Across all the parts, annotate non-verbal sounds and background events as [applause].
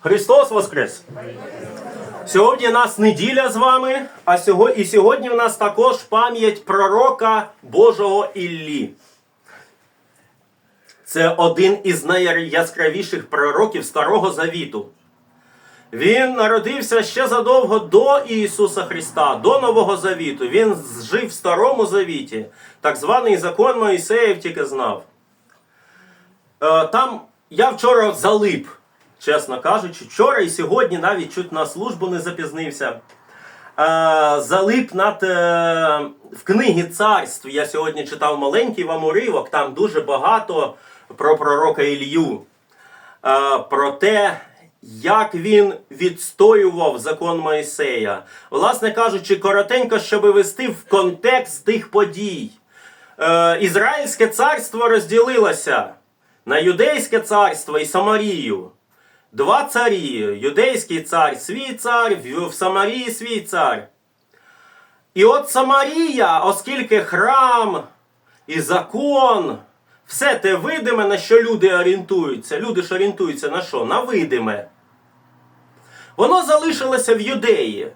Христос Воскрес! Сьогодні у нас неділя з вами, а сьогодні, і сьогодні в нас також пам'ять пророка Божого Іллі. Це один із найяскравіших пророків Старого Завіту. Він народився ще задовго до Ісуса Христа, до Нового Завіту. Він жив в Старому Завіті, так званий закон Моїсеїв тільки знав. Е, Там я вчора залип, чесно кажучи, вчора і сьогодні навіть чуть на службу не запізнився. Е, Залип над е, в книгі царств. Я сьогодні читав маленький вам уривок, там дуже багато про пророка Ілью. Е, Про те, як він відстоював закон Моїсея. Власне кажучи, коротенько, щоб вести в контекст тих подій. Ізраїльське царство розділилося на Юдейське царство і Самарію. Два царі. Юдейський цар, свій цар, в Самарії свій цар. І от Самарія, оскільки храм і закон, все те видиме, на що люди орієнтуються. Люди ж орієнтуються на що? На видиме. Воно залишилося в Юдеї.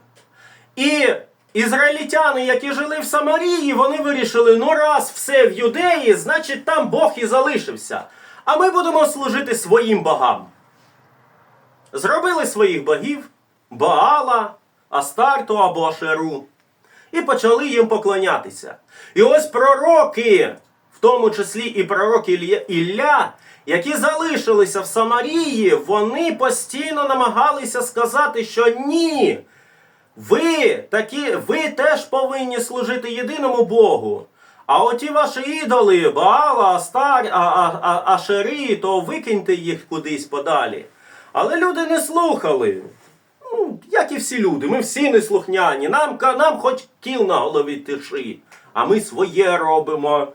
І ізраїльтяни, які жили в Самарії, вони вирішили: ну раз все в Юдеї, значить там Бог і залишився. А ми будемо служити своїм богам. Зробили своїх богів Баала, Астарту або Ашеру. І почали їм поклонятися. І ось пророки, в тому числі і пророк Ілля, які залишилися в Самарії, вони постійно намагалися сказати, що ні. Ви такі, ви теж повинні служити єдиному Богу. А оті ваші ідоли, Баала, Астар, а, а, а, Ашери, то викиньте їх кудись подалі. Але люди не слухали. Ну, як і всі люди, ми всі неслухняні. Нам, нам хоч кіл на голові тиши, а ми своє робимо.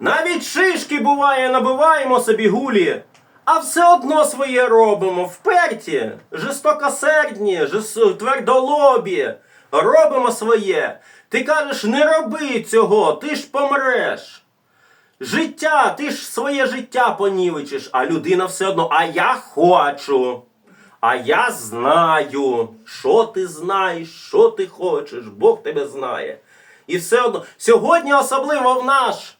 Навіть шишки буває, набиваємо собі гулі, а все одно своє робимо. Вперті, жорстокосердні, жес- твердолобі. Робимо своє. Ти кажеш, не роби цього, ти ж помреш. Життя, ти ж своє життя понівечиш, а людина все одно, а я хочу. А я знаю, що ти знаєш, що ти хочеш, Бог тебе знає. І все одно, сьогодні, особливо в наш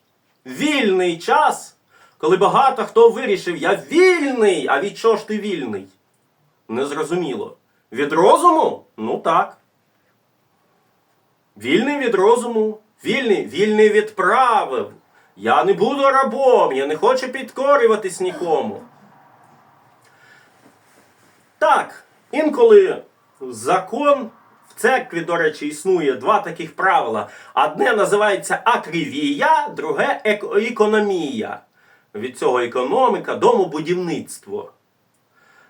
вільний час, коли багато хто вирішив, я вільний, а від чого ж ти вільний? Незрозуміло. Від розуму? Ну так. Вільний від розуму, вільний, вільний від правил. Я не буду рабом, я не хочу підкорюватись нікому. Так, інколи закон в церкві, до речі, існує два таких правила. Одне називається акривія, друге економія. Від цього економіка, домобудівництво.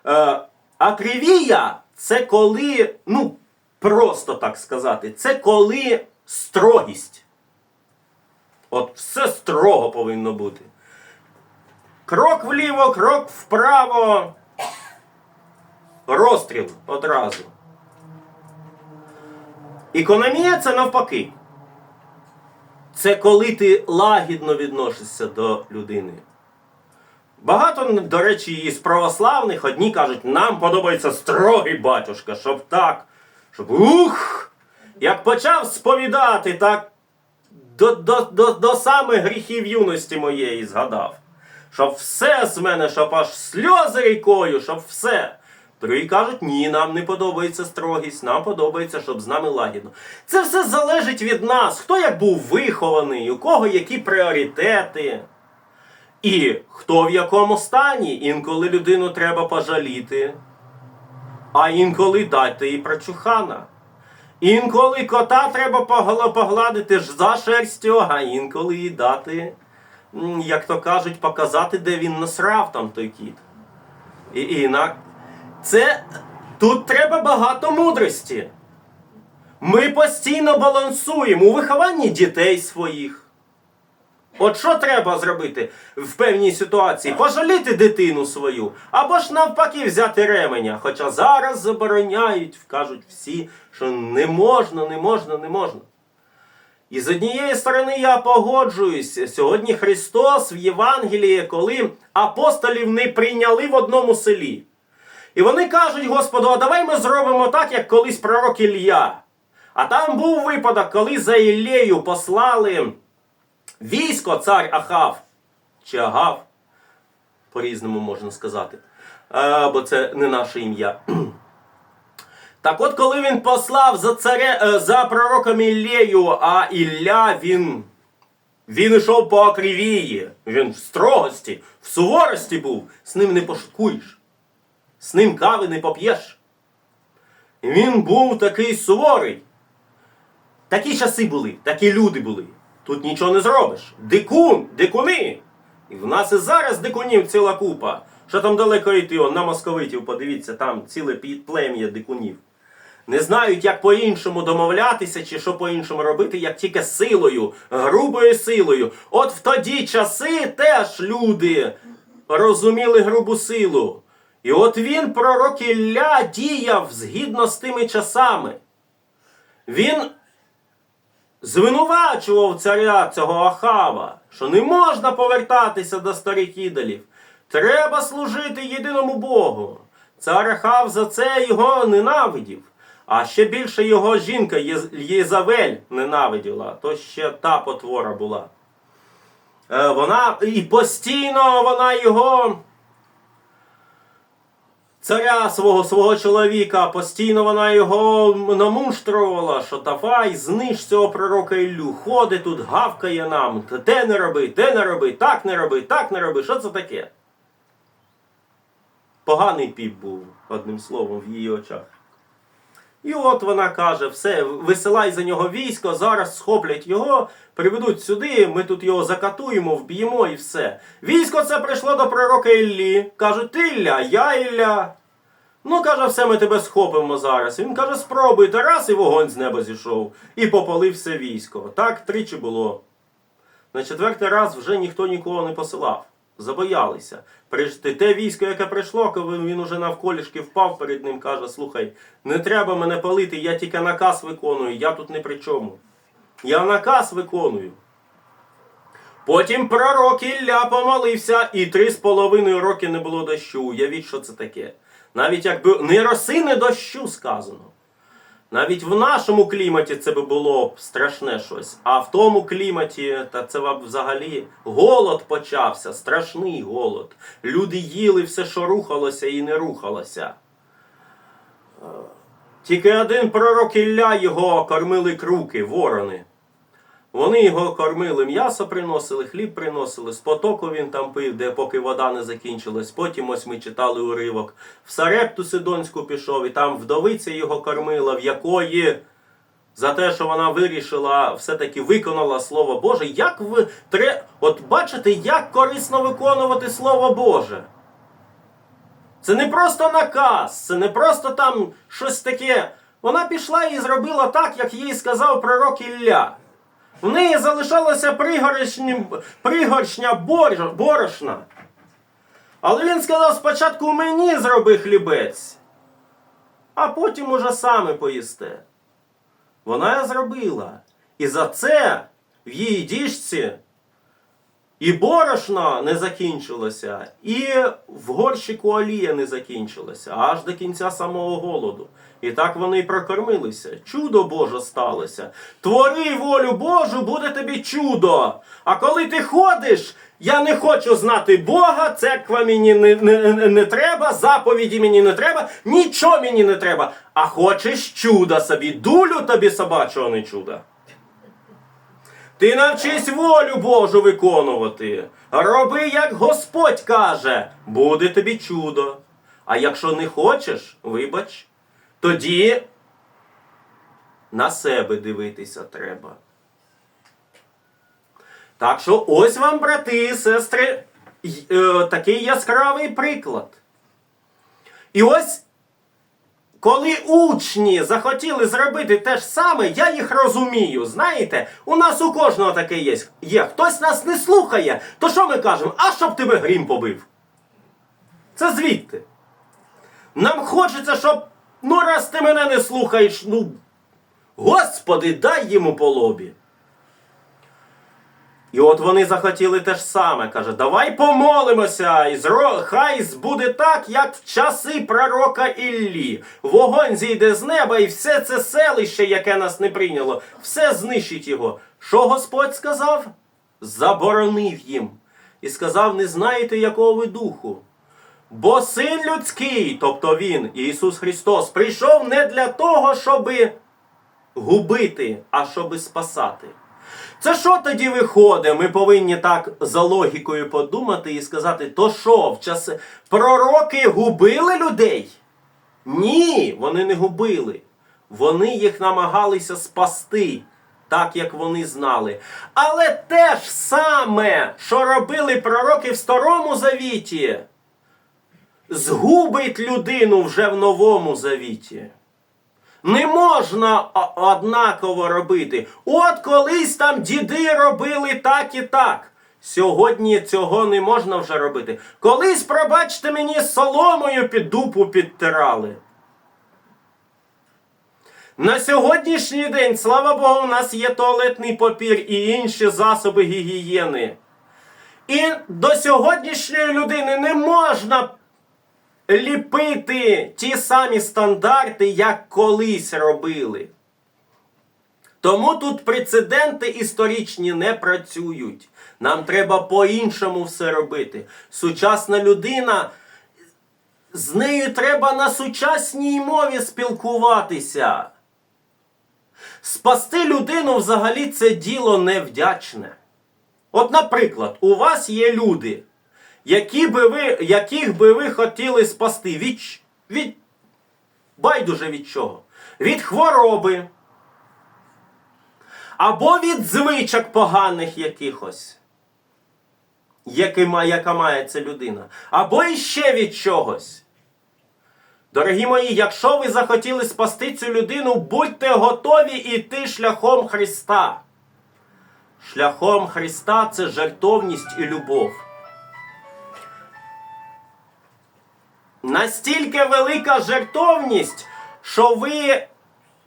Е, акривія це коли, ну, просто так сказати, це коли строгість. От все строго повинно бути. Крок вліво, крок вправо. Розстріл одразу. Економія це навпаки. Це коли ти лагідно відносишся до людини. Багато, до речі, із православних одні кажуть, нам подобається строгий батюшка, щоб так, щоб ух! Як почав сповідати, так до, до, до, до самих гріхів юності моєї згадав. Щоб все з мене, щоб аж сльози рікою, щоб все. Другі кажуть, ні, нам не подобається строгість, нам подобається, щоб з нами лагідно. Це все залежить від нас, хто як був вихований, у кого які пріоритети. І хто в якому стані, інколи людину треба пожаліти, а інколи дати їй прочухана. Інколи кота треба погла- погладити ж за шерстю, а інколи і дати, як то кажуть, показати, де він насрав там той кіт. І інак. Це тут треба багато мудрості. Ми постійно балансуємо у вихованні дітей своїх. От що треба зробити в певній ситуації? Пожаліти дитину свою, або ж навпаки взяти ременя. Хоча зараз забороняють, кажуть всі, що не можна, не можна, не можна. І з однієї сторони я погоджуюсь. Сьогодні Христос в Євангелії, коли апостолів не прийняли в одному селі. І вони кажуть Господу, а давай ми зробимо так, як колись пророк Ілля. А там був випадок, коли за Іллею послали військо цар Ахав чи Агав, по-різному можна сказати, е, бо це не наше ім'я. [clears throat] Так от, коли він послав за царе, е, за пророком Іллею, а Ілля він. Він ішов по окривії, він в строгості, в суворості був, з ним не пошуткуєш, з ним кави не поп'єш. Він був такий суворий. Такі часи були, такі люди були. Тут нічого не зробиш. Дикун, дикуни. І в нас і зараз дикунів ціла купа. Що там далеко йти, на московитів, подивіться, там ціле плем'я дикунів. Не знають, як по-іншому домовлятися чи що по-іншому робити, як тільки силою, грубою силою. От в тоді часи теж люди розуміли грубу силу. І от він, пророк Ілля, діяв згідно з тими часами. Він звинувачував царя цього Ахава, що не можна повертатися до старих ідолів. Треба служити єдиному Богу. Цар Ахав за це його ненавидів. А ще більше його жінка Єзавель ненавиділа, то ще та потвора була. Е, Вона і постійно вона його. Царя свого свого чоловіка, постійно вона його намуштрувала, що давай зниж цього пророка Іллю, ходить тут, гавкає нам, те не роби, те не роби, так не роби, так не роби. Що це таке? Поганий піп був, одним словом, в її очах. І от вона каже: все, висилай за нього військо, зараз схоплять його, приведуть сюди, ми тут його закатуємо, вб'ємо і все. Військо це прийшло до пророка Іллі. Кажуть, ти Ілля, я Ілля. Ну, каже, все, ми тебе схопимо зараз. Він каже, спробуйте раз, і вогонь з неба зійшов. І попалив все військо. Так тричі було. На четвертий раз вже ніхто нікого не посилав. Забоялися. Те військо, яке прийшло, коли він уже навколішки впав перед ним, каже: слухай, не треба мене палити, я тільки наказ виконую, я тут не при чому. Я наказ виконую. Потім пророк Ілля помолився, і три з половиною роки не було дощу. Уявіть, що це таке. Навіть якби не роси, не дощу сказано. Навіть в нашому кліматі це би було страшне щось. А в тому кліматі, та це б взагалі голод почався, страшний голод. Люди їли все, що рухалося і не рухалося. Тільки один пророк Ілля його кормили круки, ворони. Вони його кормили, м'ясо приносили, хліб приносили, з потоку він там пив, де поки вода не закінчилась. Потім ось ми читали уривок. В Сарепту Сидонську пішов, і там вдовиця його кормила, в якої за те, що вона вирішила, все-таки виконала Слово Боже. Як ви тре... От бачите, як корисно виконувати Слово Боже? Це не просто наказ, це не просто там щось таке. Вона пішла і зробила так, як їй сказав пророк Ілля. В неї залишалося пригоршня, борошна. Але він сказав спочатку мені зроби хлібець, а потім уже саме поїсте. Вона зробила. І за це в її діжці і борошно не закінчилося, і в горщику олія не закінчилася, аж до кінця самого голоду. І так вони й прокормилися. Чудо Боже сталося. Твори волю Божу, буде тобі чудо. А коли ти ходиш, я не хочу знати Бога, церква мені не, не, не, треба, заповіді мені не треба, нічого мені не треба. А хочеш чуда собі, дулю тобі собачого не чуда. Ти навчись волю Божу виконувати. Роби, як Господь каже, буде тобі чудо. А якщо не хочеш, вибач, тоді на себе дивитися треба. Так що ось вам, брати і сестри, е, такий яскравий приклад. І ось коли учні захотіли зробити те ж саме, я їх розумію. Знаєте, у нас у кожного таке є. є. Хтось нас не слухає, то що ми кажемо? А щоб тебе грім побив? Це звідти. Нам хочеться, щоб, ну раз ти мене не слухаєш, ну, Господи, дай йому по лобі. І от вони захотіли те ж саме. Каже, давай помолимося, і зро... хай буде так, як в часи пророка Іллі. Вогонь зійде з неба, і все це селище, яке нас не прийняло, все знищить його. Що Господь сказав? Заборонив їм. І сказав: не знаєте, якого ви духу. Бо син людський, тобто Він, Ісус Христос, прийшов не для того, щоби губити, а щоби спасати. Це що тоді виходить? Ми повинні так за логікою подумати і сказати, то що, в часи пророки губили людей? Ні, вони не губили. Вони їх намагалися спасти, так як вони знали. Але те ж саме, що робили пророки в Старому Завіті, згубить людину вже в Новому Завіті. Не можна однаково робити. От колись там діди робили так і так. Сьогодні цього не можна вже робити. Колись, пробачте мені, соломою під дупу підтирали. На сьогоднішній день, слава Богу, у нас є туалетний папір і інші засоби гігієни. І до сьогоднішньої людини не можна ліпити ті самі стандарти, як колись робили. Тому тут прецеденти історичні не працюють. Нам треба по-іншому все робити. Сучасна людина, з нею треба на сучасній мові спілкуватися. Спасти людину взагалі це діло невдячне. От, наприклад, у вас є люди, які би ви, яких би ви хотіли спасти від, від байдуже від чого? Від хвороби. Або від звичок поганих якихось, яка має ця людина. Або іще від чогось. Дорогі мої, якщо ви захотіли спасти цю людину, будьте готові йти шляхом Христа. Шляхом Христа це жертовність і любов. Настільки велика жертовність, що ви,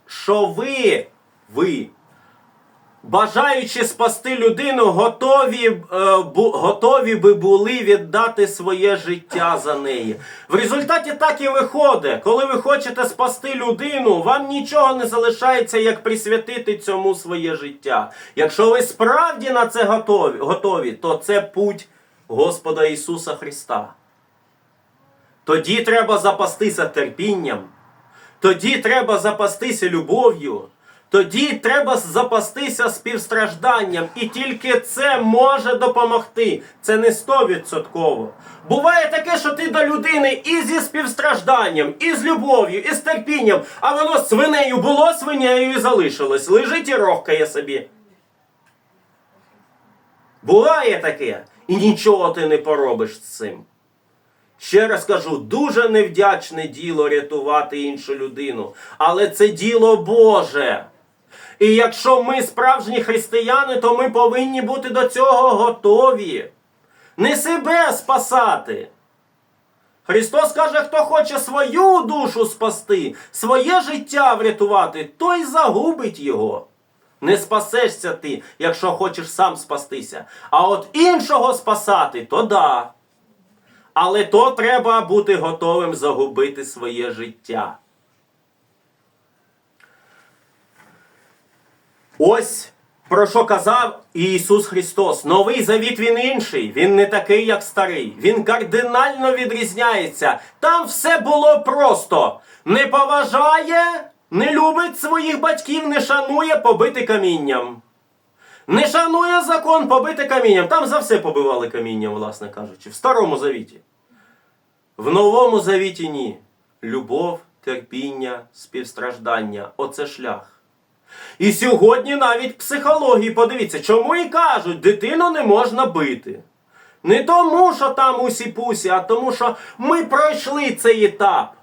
що ви, ви, бажаючи спасти людину, готові, е, бу, готові би були віддати своє життя за неї. В результаті так і виходить, коли ви хочете спасти людину, вам нічого не залишається, як присвятити цьому своє життя. Якщо ви справді на це готові, готові то це путь Господа Ісуса Христа. Тоді треба запастися терпінням. Тоді треба запастися любов'ю. Тоді треба запастися співстражданням. І тільки це може допомогти. Це не стовідсотково. Буває таке, що ти до людини і зі співстражданням, і з любов'ю, і з терпінням, а воно свинею було, свинею і залишилось. Лежить і рохкає собі. Буває таке, і нічого ти не поробиш з цим. Ще раз кажу, дуже невдячне діло рятувати іншу людину, але це діло Боже. І якщо ми справжні християни, то ми повинні бути до цього готові. Не себе спасати. Христос каже, хто хоче свою душу спасти, своє життя врятувати, той загубить його. Не спасешся ти, якщо хочеш сам спастися. А от іншого спасати, то да. Але то треба бути готовим загубити своє життя. Ось про що казав Ісус Христос. Новий завіт він інший. Він не такий, як старий. Він кардинально відрізняється. Там все було просто. Не поважає, не любить своїх батьків, не шанує побити камінням. Не шанує закон побити камінням. Там за все побивали камінням, власне кажучи, в Старому Завіті. В Новому Завіті ні. Любов, терпіння, співстраждання оце шлях. І сьогодні навіть психології, подивіться, чому і кажуть, дитину не можна бити. Не тому, що там усі-пусі, а тому, що ми пройшли цей етап.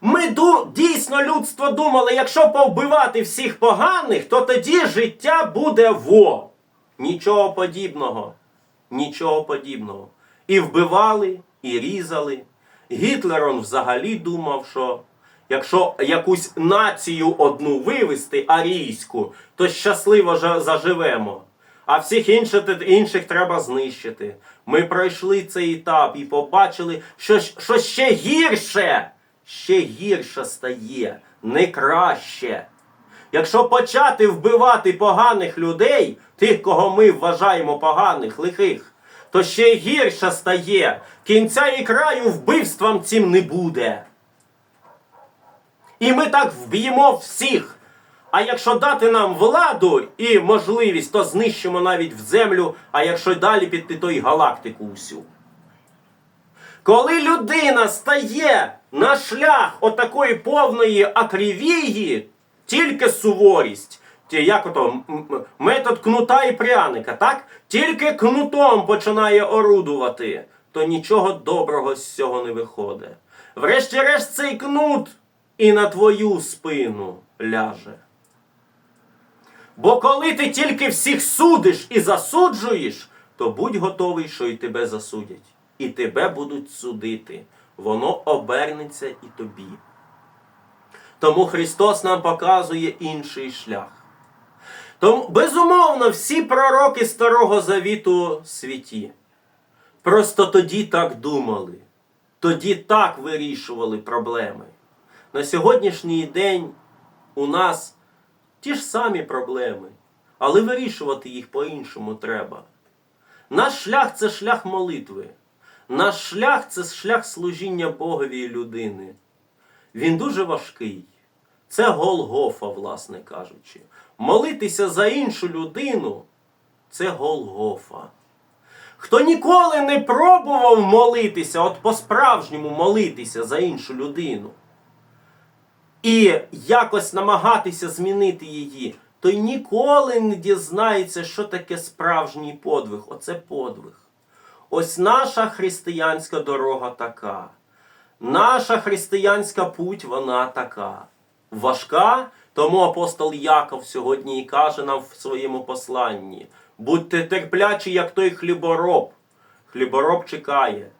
Ми дійсно людство думали, якщо повбивати всіх поганих, то тоді життя буде во. Нічого подібного. Нічого подібного. І вбивали, і різали. Гітлер он взагалі думав, що якщо якусь націю одну вивести арійську, то щасливо заживемо. а всіх інших, інших треба знищити. Ми пройшли цей етап і побачили, що, що ще гірше, ще гірше стає, не краще. Якщо почати вбивати поганих людей, тих, кого ми вважаємо поганих, лихих, то ще гірше стає. Кінця і краю вбивствам цим не буде. І ми так вб'ємо всіх. А якщо дати нам владу і можливість, то знищимо навіть в землю, а якщо далі піти, то й галактику усю. Коли людина стає на шлях отакої повної акрівії, тільки суворість, як ото метод кнута і пряника, так? Тільки кнутом починає орудувати, то нічого доброго з цього не виходить. Врешті-решт цей кнут і на твою спину ляже. Бо коли ти тільки всіх судиш і засуджуєш, то будь готовий, що і тебе засудять. І тебе будуть судити. Воно обернеться і тобі. Тому Христос нам показує інший шлях. Тому, безумовно, всі пророки Старого Завіту святі. Просто тоді так думали, тоді так вирішували проблеми. На сьогоднішній день у нас ті ж самі проблеми, але вирішувати їх по-іншому треба. Наш шлях це шлях молитви. Наш шлях це шлях служіння Богові і людини. Він дуже важкий. Це Голгофа, власне кажучи. Молитися за іншу людину це Голгофа. Хто ніколи не пробував молитися, от по-справжньому молитися за іншу людину, і якось намагатися змінити її, той ніколи не дізнається, що таке справжній подвиг. Оце подвиг. Ось наша християнська дорога така. Наша християнська путь, вона така. Важка, тому апостол Яков сьогодні і каже нам в своєму посланні: будьте терплячі, як той хлібороб. Хлібороб чекає.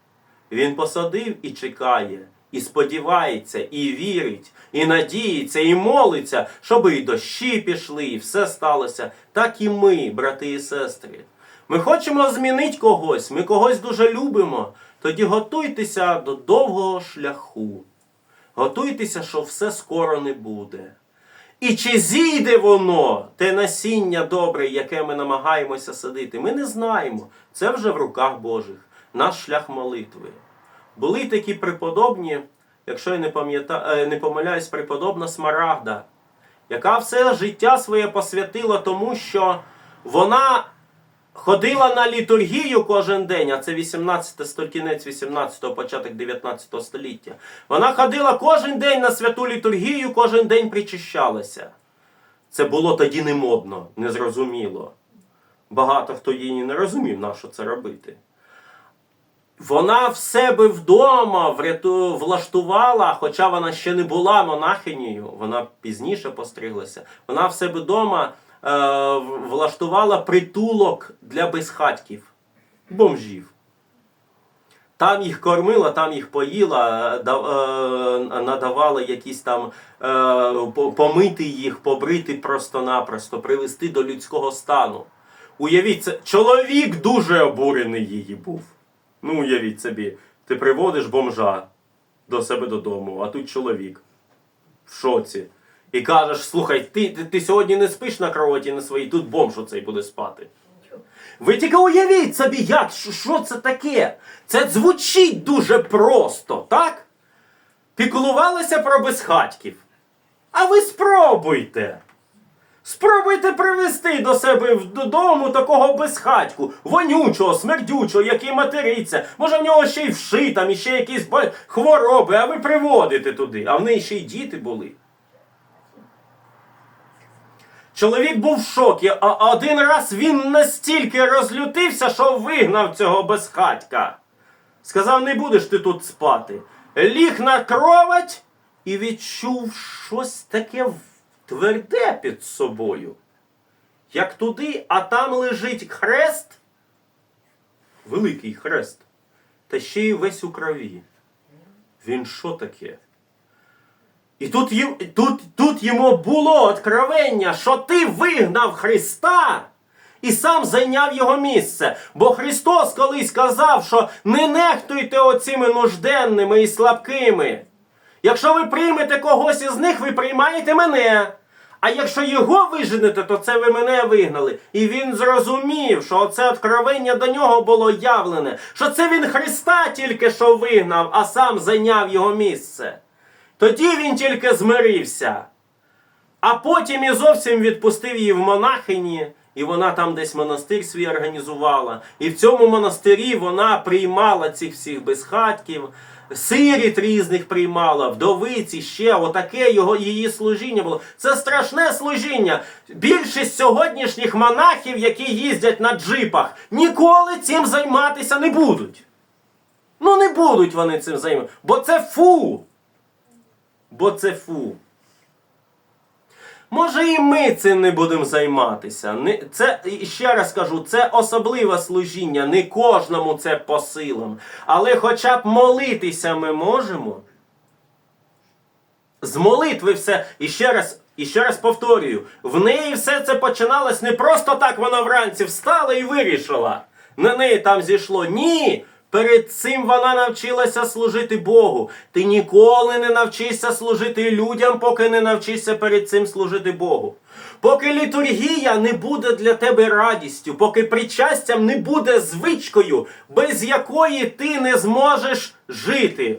Він посадив і чекає, і сподівається, і вірить, і надіється, і молиться, щоб і дощі пішли, і все сталося. Так і ми, брати і сестри. Ми хочемо змінити когось, ми когось дуже любимо. Тоді готуйтеся до довгого шляху. Готуйтеся, що все скоро не буде. І чи зійде воно, те насіння добре, яке ми намагаємося садити, ми не знаємо. Це вже в руках Божих, наш шлях молитви. Були такі преподобні, якщо я не, пам'ята... е, не помиляюсь, преподобна Смарагда, яка все життя своє посвятила тому, що вона ходила на літургію кожен день, а це 18 сто- кінець 18-го, початок 19 століття. Вона ходила кожен день на святу літургію, кожен день причащалася. Це було тоді не модно, незрозуміло. Багато хто її не розумів, на що це робити. Вона в себе вдома вряту- влаштувала, хоча вона ще не була монахинею, вона пізніше постриглася. Вона в себе вдома влаштувала притулок для безхатьків, бомжів. Там їх кормила, там їх поїла, е, надавала якісь там е, помити їх, побрити просто-напросто, привести до людського стану. Уявіть, це чоловік дуже обурений її був. Ну, уявіть собі, ти приводиш бомжа до себе додому, а тут чоловік в шоці. І кажеш, слухай, ти, ти, ти сьогодні не спиш на кроваті на своїй, тут бомж оцей буде спати. Ви тільки уявіть собі, як, що, що це таке? Це звучить дуже просто, так? Піклувалися про безхатьків. А ви спробуйте. Спробуйте привезти до себе додому такого безхатьку, вонючого, смердючого, який материться. Може, в нього ще й вши, там, і ще якісь хвороби, а ви приводите туди, а в неї ще й діти були. Чоловік був в шокі, а один раз він настільки розлютився, що вигнав цього безхатька. Сказав, не будеш ти тут спати. Ліг на кровать і відчув щось таке тверде під собою. Як туди, а там лежить хрест, великий хрест, та ще й весь у крові. Він що таке? І тут, тут, тут йому було откровення, що ти вигнав Христа і сам зайняв його місце. Бо Христос колись казав, що не нехтуйте оцими нужденними і слабкими. Якщо ви приймете когось із них, ви приймаєте мене. А якщо його виженете, то це ви мене вигнали. І він зрозумів, що оце откровення до нього було явлене, що це він Христа тільки що вигнав, а сам зайняв його місце. Тоді він тільки змирився. А потім і зовсім відпустив її в монахині, і вона там десь монастир свій організувала. І в цьому монастирі вона приймала цих всіх безхатків, сиріт різних приймала, вдовиці, ще отаке його, її служіння було. Це страшне служіння. Більшість сьогоднішніх монахів, які їздять на джипах, ніколи цим займатися не будуть. Ну не будуть вони цим займатися, бо це фу. Бо це фу. Може і ми цим не будемо займатися. Це, ще раз кажу, це особливе служіння, не кожному це по силам. Але хоча б молитися ми можемо. З молитви все. І ще раз, і ще раз повторюю, в неї все це починалось не просто так вона вранці встала і вирішила. На неї там зійшло. Ні. Перед цим вона навчилася служити Богу. Ти ніколи не навчишся служити людям, поки не навчишся перед цим служити Богу. Поки літургія не буде для тебе радістю, поки причастям не буде звичкою, без якої ти не зможеш жити.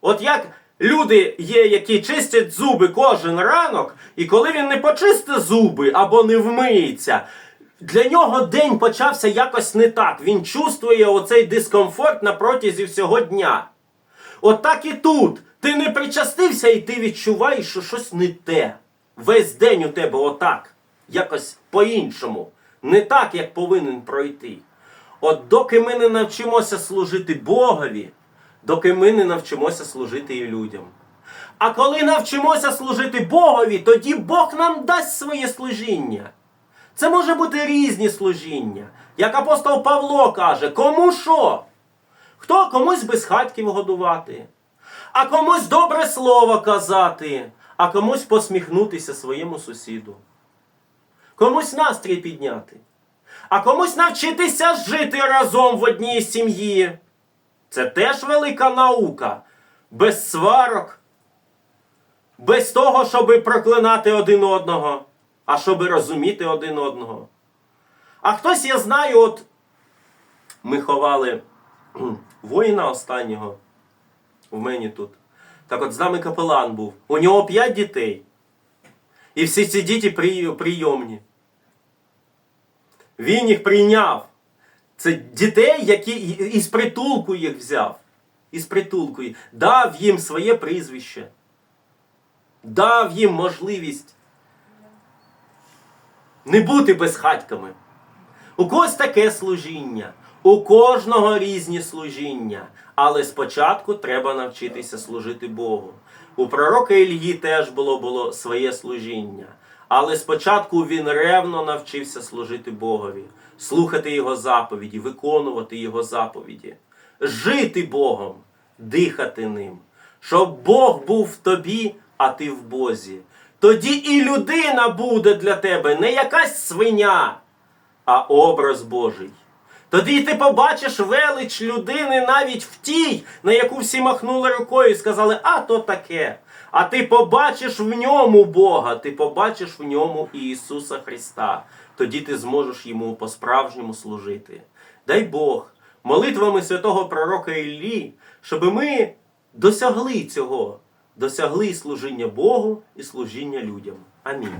От як люди є, які чистять зуби кожен ранок, і коли він не почистить зуби або не вмиється, для нього день почався якось не так. Він чувствує оцей дискомфорт на протязі всього дня. От і тут. Ти не причастився, і ти відчуваєш, що щось не те. Весь день у тебе отак. Якось по-іншому. Не так, як повинен пройти. От доки ми не навчимося служити Богові, доки ми не навчимося служити і людям. А коли навчимося служити Богові, тоді Бог нам дасть своє служіння. Це може бути різні служіння. Як апостол Павло каже, кому що? Хто комусь безхатьків годувати, а комусь добре слово казати, а комусь посміхнутися своєму сусіду. Комусь настрій підняти, а комусь навчитися жити разом в одній сім'ї. Це теж велика наука. Без сварок, без того, щоби проклинати один одного а щоб розуміти один одного. А хтось, я знаю, от ми ховали [clears throat] воїна останнього в мені тут. Так от з нами капелан був. У нього п'ять дітей. І всі ці діти при- прийомні. Він їх прийняв. Це дітей, які із притулку їх взяв. Із притулку. Дав їм своє прізвище. Дав їм можливість не бути безхатьками. У когось таке служіння, у кожного різні служіння. Але спочатку треба навчитися служити Богу. У пророка Ільї теж було, було своє служіння. Але спочатку він ревно навчився служити Богові, слухати Його заповіді, виконувати Його заповіді, жити Богом, дихати ним, щоб Бог був в тобі, а ти в Бозі. Тоді і людина буде для тебе не якась свиня, а образ Божий. Тоді ти побачиш велич людини навіть в тій, на яку всі махнули рукою і сказали, а то таке. А ти побачиш в ньому Бога, ти побачиш в ньому Ісуса Христа. Тоді ти зможеш йому по-справжньому служити. Дай Бог, молитвами святого пророка Іллі, щоб ми досягли цього, досягли служіння Богу і служіння людям. Амінь.